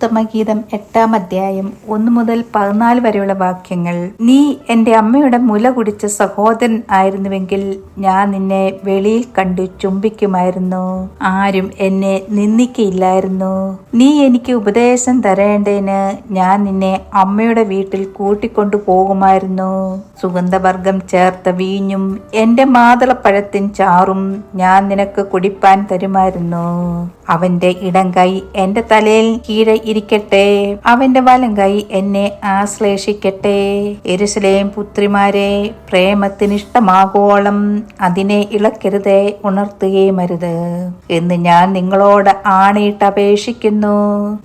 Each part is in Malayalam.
ഉത്തമഗീതം എട്ടാം അധ്യായം ഒന്ന് മുതൽ പതിനാല് വരെയുള്ള വാക്യങ്ങൾ. നീ എന്റെ അമ്മയുടെ മുല കുടിച്ച സഹോദരൻ ആയിരുന്നുവെങ്കിൽ ഞാൻ നിന്നെ വെളിയിൽ കണ്ടു ചുംബിക്കുമായിരുന്നു. ആരും എന്നെ നിന്ദിക്കയില്ലായിരുന്നു. നീ എനിക്ക് ഉപദേശം തരേണ്ടതിന് ഞാൻ നിന്നെ അമ്മയുടെ വീട്ടിൽ കൂട്ടിക്കൊണ്ടു പോകുമായിരുന്നു സുഗന്ധവർഗം ചേർത്ത വീഞ്ഞും എന്റെ മാതളപ്പഴത്തിൻ ചാറും ഞാൻ നിനക്ക് കുടിപ്പാൻ തരുമായിരുന്നു. അവന്റെ ഇടം കൈ എന്റെ തലയിൽ കീഴെ ഇരിക്കട്ടെ. അവന്റെ വലം കൈ എന്നെ ആശ്ലേഷിക്കട്ടെ. എരുസലേം പുത്രിമാരെ പ്രേമത്തിനിഷ്ടമാകോളം അതിനെ ഇളക്കരുതേ ഉണർത്തുകയും അരുത്. എന്ന് ഞാൻ നിങ്ങളോട് ആണയിട്ട് അപേക്ഷിക്കുന്നു.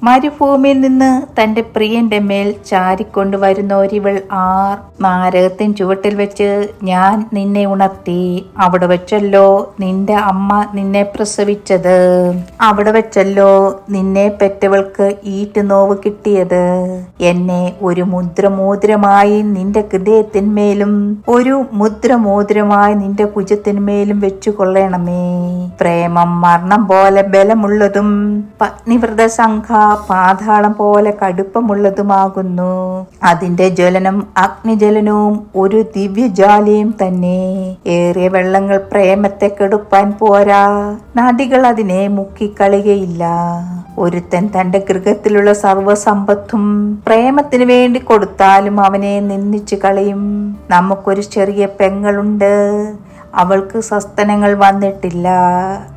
മരുഭൂമിയിൽ നിന്ന് തന്റെ പ്രിയന്റെ മേൽ ചാരിക്കൊണ്ട് വരുന്നോരിവൾ ആർ നാരകത്തിൻ ചുവട്ടിൽ വെച്ച് ഞാൻ നിന്നെ ഉണർത്തി. അവിടെ വെച്ചല്ലോ നിന്റെ അമ്മ നിന്നെ പ്രസവിച്ചത്. അവിടെ വെച്ചല്ലോ നിന്നെ പെറ്റവൾക്ക് ഈറ്റുനോവ് കിട്ടിയത്. എന്നെ ഒരു മുദ്രമോതിരമായി നിന്റെ ഹൃദയത്തിന്മേലും ഒരു മുദ്രമോതിരമായി നിന്റെ ഭുജത്തിന്മേലും വെച്ചു കൊള്ളണമേ പ്രേമം മരണം പോലെ ബലമുള്ളതും പത്നിവ്രത സംഘ പാതാളം പോലെ കടുപ്പമുള്ളതുമാകുന്നു. അതിന്റെ ജ്വലനം അഗ്നിജലനവും ഒരു ദിവ്യജാലിയും തന്നെ. ഏറിയ വെള്ളങ്ങൾ പ്രേമത്തെ കെടുപ്പാൻ പോരാ. നദികൾ അതിനെ മുക്കിക്കളയുകയില്ല ഒരുത്തൻ തന്റെ ഗൃഹത്തിലുള്ള സർവസമ്പത്തും പ്രേമത്തിന് വേണ്ടി കൊടുത്താലും അവനെ നിന്ദിച്ചു കളയും. നമുക്കൊരു ചെറിയ പെങ്ങളുണ്ട്. അവൾക്ക് സസ്തനങ്ങൾ വന്നിട്ടില്ല.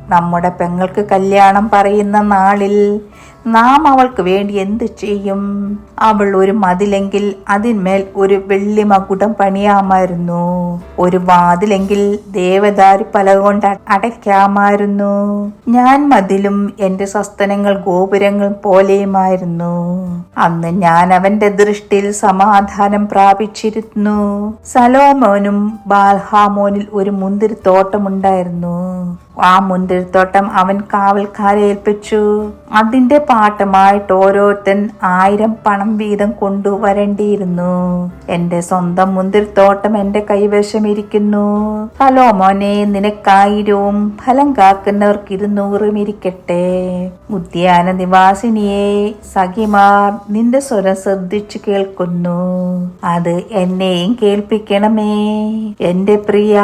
നമ്മുടെ പെങ്ങൾക്ക് കല്യാണം പറയുന്ന നാളിൽ നാം അവൾക്ക് വേണ്ടി എന്ത് ചെയ്യും? അവൾ ഒരു മതിലെങ്കിൽ അതിന്മേൽ ഒരു വെള്ളി മകുടം പണിയാമായിരുന്നു. ഒരു വാതിലെങ്കിൽ ദേവദാരി പല കൊണ്ട് അടയ്ക്കാമായിരുന്നു. ഞാൻ മതിലും എന്റെ സസ്തനങ്ങൾ ഗോപുരങ്ങൾ പോലെയുമായിരുന്നു. അന്ന് ഞാൻ അവന്റെ ദൃഷ്ടിയിൽ സമാധാനം പ്രാപിച്ചിരുന്നു. സലോമോനും ബാൽഹാമോനിൽ ഒരു മുന്തിരിത്തോട്ടമുണ്ടായിരുന്നു. ആ മുന്തിരിത്തോട്ടം അവൻ കാവൽക്കാരെ ഏൽപ്പിച്ചു. അതിന്റെ പാട്ടമായിട്ട് ഓരോരുത്തൻ ആയിരം പണം വീതം കൊണ്ടുവരേണ്ടിയിരുന്നു. എന്റെ സ്വന്തം മുന്തിരിത്തോട്ടം എന്റെ കൈവശം ഇരിക്കുന്നു. ഹലോ സലോമോനെ നിനക്കായിരവും ഫലം കാക്കുന്നവർക്ക് ഇരുന്നൂറും ഇരിക്കട്ടെ. ഉദ്യാന നിവാസിനിയെ സഖിമാർ നിന്റെ സ്വരം ശ്രദ്ധിച്ചു കേൾക്കുന്നു. അത് എന്നെയും കേൾപ്പിക്കണമേ. എന്റെ പ്രിയ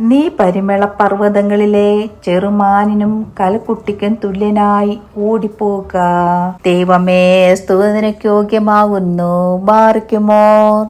നീ പരിമള പർവതങ്ങളിലെ ചെറുമാനിനും കലക്കുട്ടിക്കും തുല്യനായി ഓടിപ്പോക. ദൈവമേ സ്തുതിനക്ക് യോഗ്യമാകുന്നു. ബാറിക്കുമോ?